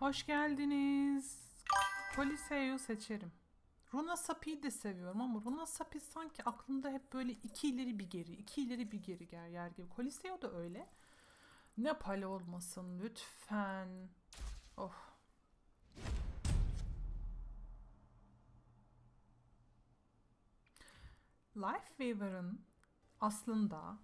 Hoş geldiniz. Coliseo'yu seçerim. Runa Sapi'yi de seviyorum ama Runa Sapi sanki aklımda hep böyle iki ileri bir geri, iki ileri bir geri gel yer gibi. Coliseo da öyle. Ne pale olmasın lütfen. Oh. Lifeweaver'ın aslında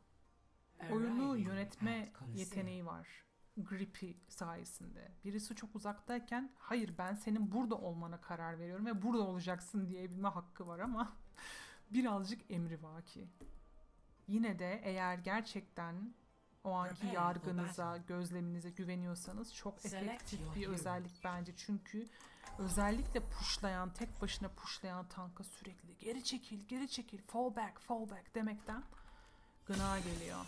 oyunu yönetme yeteneği var. Grippy sayesinde. Birisi çok uzaktayken hayır ben senin burada olmana karar veriyorum ve burada olacaksın diyebilme hakkı var ama birazcık emrivaki. Yine de eğer gerçekten o anki yargınıza, gözleminize güveniyorsanız çok efektif bir özellik bence. Çünkü özellikle pushlayan, tek başına pushlayan tanka sürekli geri çekil, geri çekil, fall back, fall back demekten gına geliyor.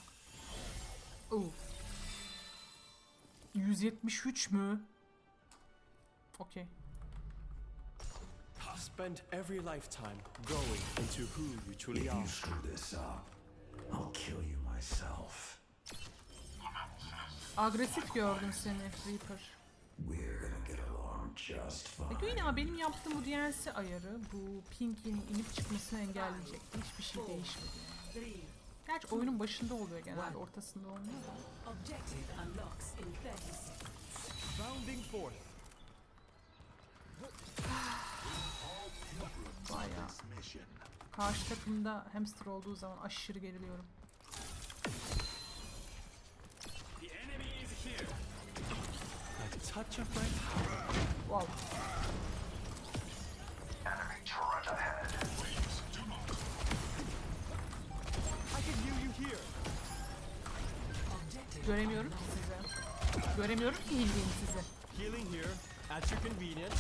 Uf. 173 mü? Okey. Spend every lifetime growing into who you truly If are. you screw this up, I'll kill you myself. Agresif gördüm seni Reaper. We're gonna get along just E fine. güya benim yaptığım bu DLC ayarı bu Pinky'nin inip çıkmasını engelleyecekti. Hiçbir şey değişmedi yani. Gerçi oyunun başında oluyor genelde ortasında olmuyor da. Objective unlocks in 30 seconds. Rounding forth. Baya. Karşı takımda hamster olduğu zaman aşırı geriliyorum. A touch of my power. Wow. Göremiyorum ki sizi. Göremiyorum ki hildiğim sizi. Healing here at your convenience.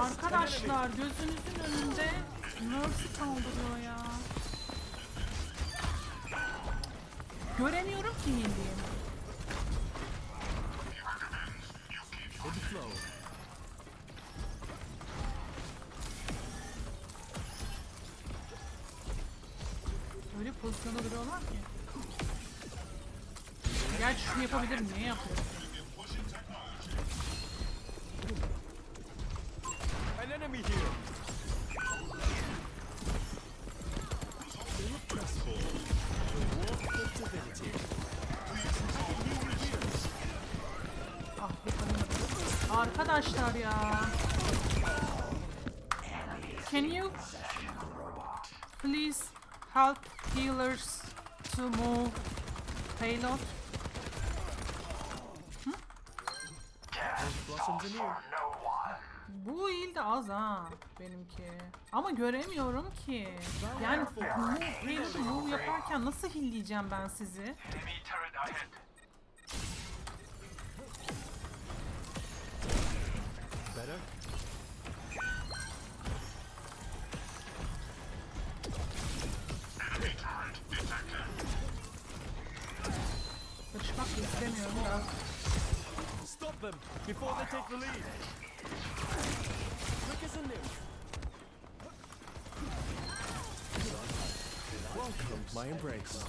Arkadaşlar gözünüzün önünde Mercy kaldırıyor ya. Göremiyorum ki hildiğim. Öyle pozisyonda duruyorlar ki. Gerçi şunu yapabilirim. Niye yapıyorum? Arkadaşlar ya. Can you please help healers to move payload? Bu heal de az ha benimki. Ama göremiyorum ki. Yani move, move yaparken nasıl healleyeceğim ben sizi? Better. İstemiyorum ya. Stop them before they take the lead. Quick as a nymph. Welcome, my embrace.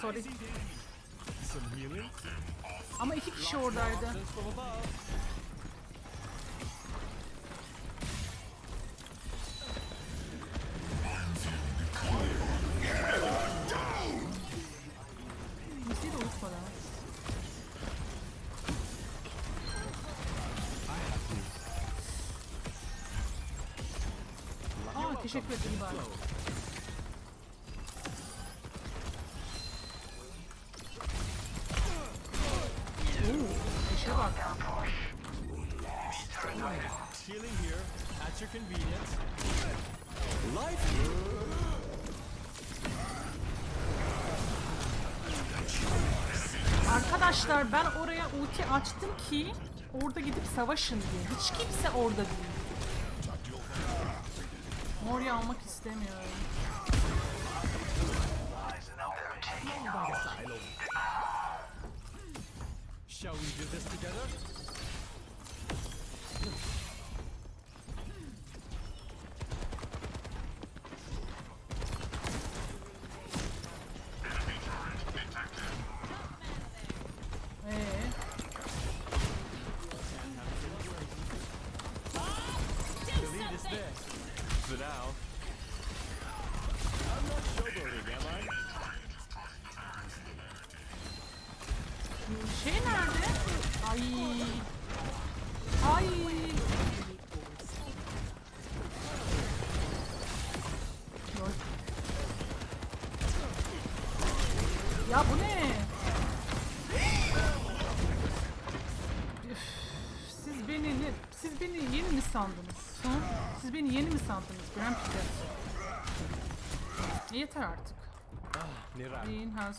Sorry. Some healing. Ama iki kişi oradaydı. Convenience. Life. Arkadaşlar ben oraya ulti açtım ki orada gidip savaşın diye. Hiç kimse orada değil. Moria almak istemiyorum. Shall we do this together? Ya bu ne? Üf, siz beni ne? Siz beni yeni mi sandınız? Ha? Siz beni yeni mi sandınız? Grand Prix'te. Yeter artık. Ah, heavens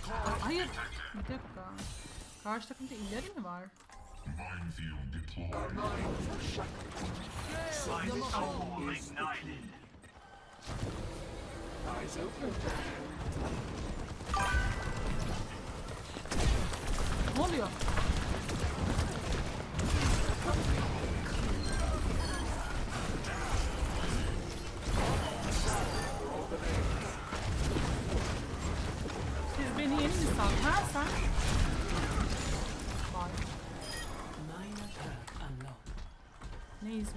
call. Hayır. Bir dakika. Karşı takımda ileri mi var? Minefield deployed. İgnited. Ne oluyor? Siz beni yeni mi unlocked. Neyiz?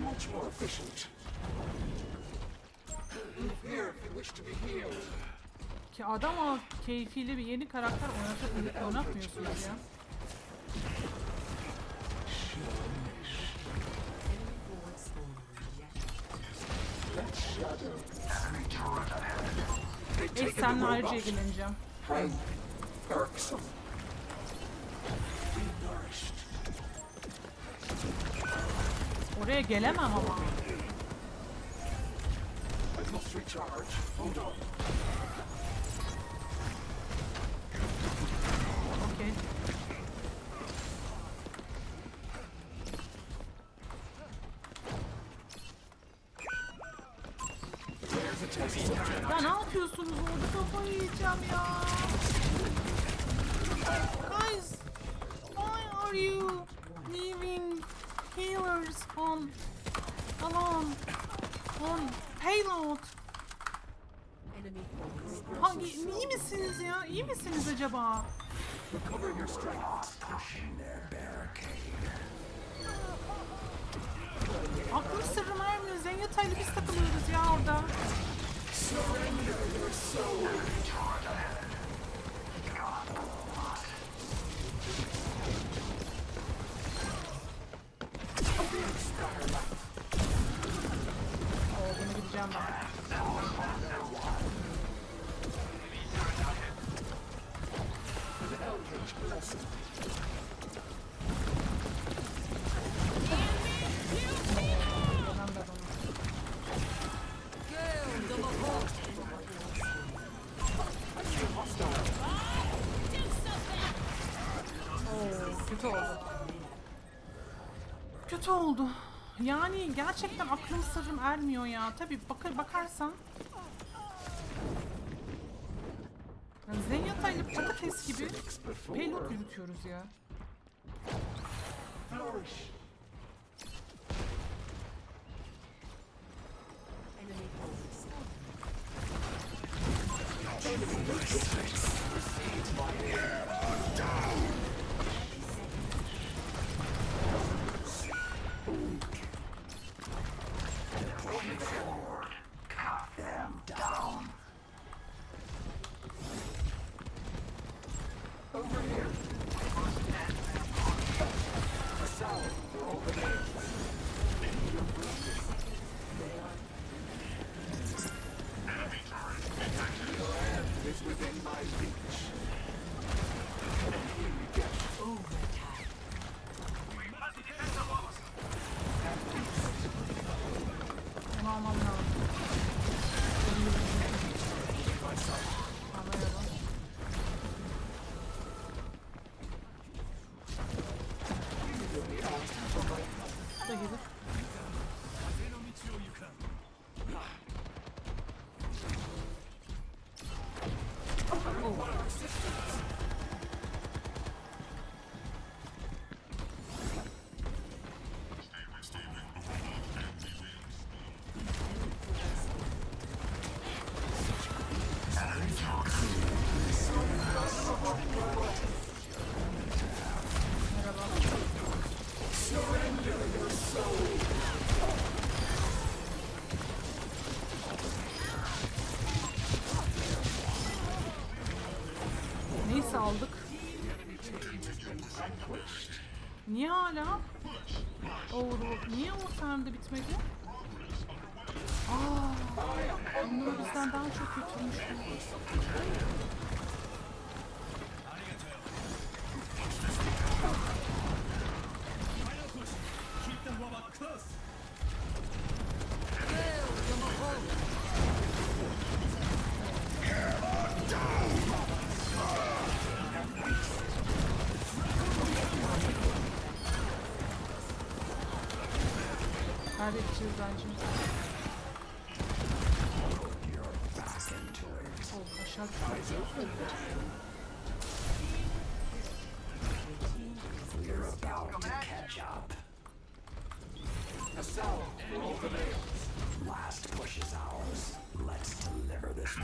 Much more efficient. Here if you wish to be healed. Ki adam o keyfiyle bir yeni karakter oynat oynatmıyorsunuz ya. Eş senle ayrıca ilgileneceğim. Oraya gelemem ama. Okey. Ya ne yapıyorsunuz orada kafayı yiyeceğim ya. Guys, why are you leaving healers on alone on payload? Hangi iyi misiniz ya? İyi misiniz acaba? Aklım sırrım ermiyor. Zenyata'yla biz takılıyoruz ya orada. Kötü oldu. Yani gerçekten aklım sırrım ermiyor ya. Tabi bakar bakarsan yani Zenyatta ile patates gibi payload yürütüyoruz ya. Control. Sende bitmedi? Aa, bunlar bizden daha çok kötüymüş. Kaybedeceğiz bence. Oh, aşağı düştü. We're about to catch up. All the. Last push is ours. Let's deliver this.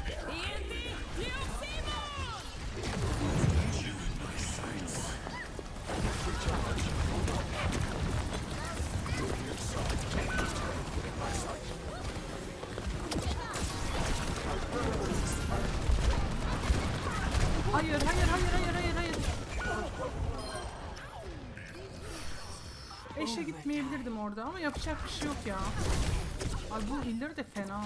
Orada ama yapacak bir şey yok ya. Ay bu hilleri de fena.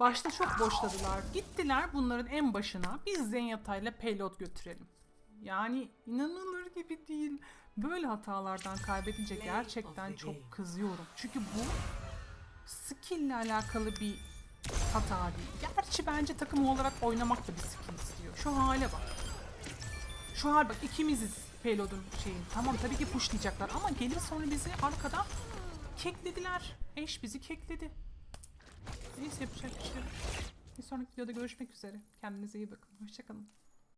Başta çok boşladılar. Gittiler bunların en başına. Biz Zenyata'yla payload götürelim. Yani inanılır gibi değil. Böyle hatalardan kaybedince gerçekten çok kızıyorum. Çünkü bu skill ile alakalı bir hata değil. Gerçi bence takım olarak oynamak da bir skill istiyor. Şu hale bak. Şu hal bak ikimiziz payload'un şeyin. Tamam tabii ki pushlayacaklar ama gelir sonra bizi arkada keklediler. Eş bizi kekledi. Neyse yapacak bir şey. Bir sonraki videoda görüşmek üzere. Kendinize iyi bakın. Hoşçakalın.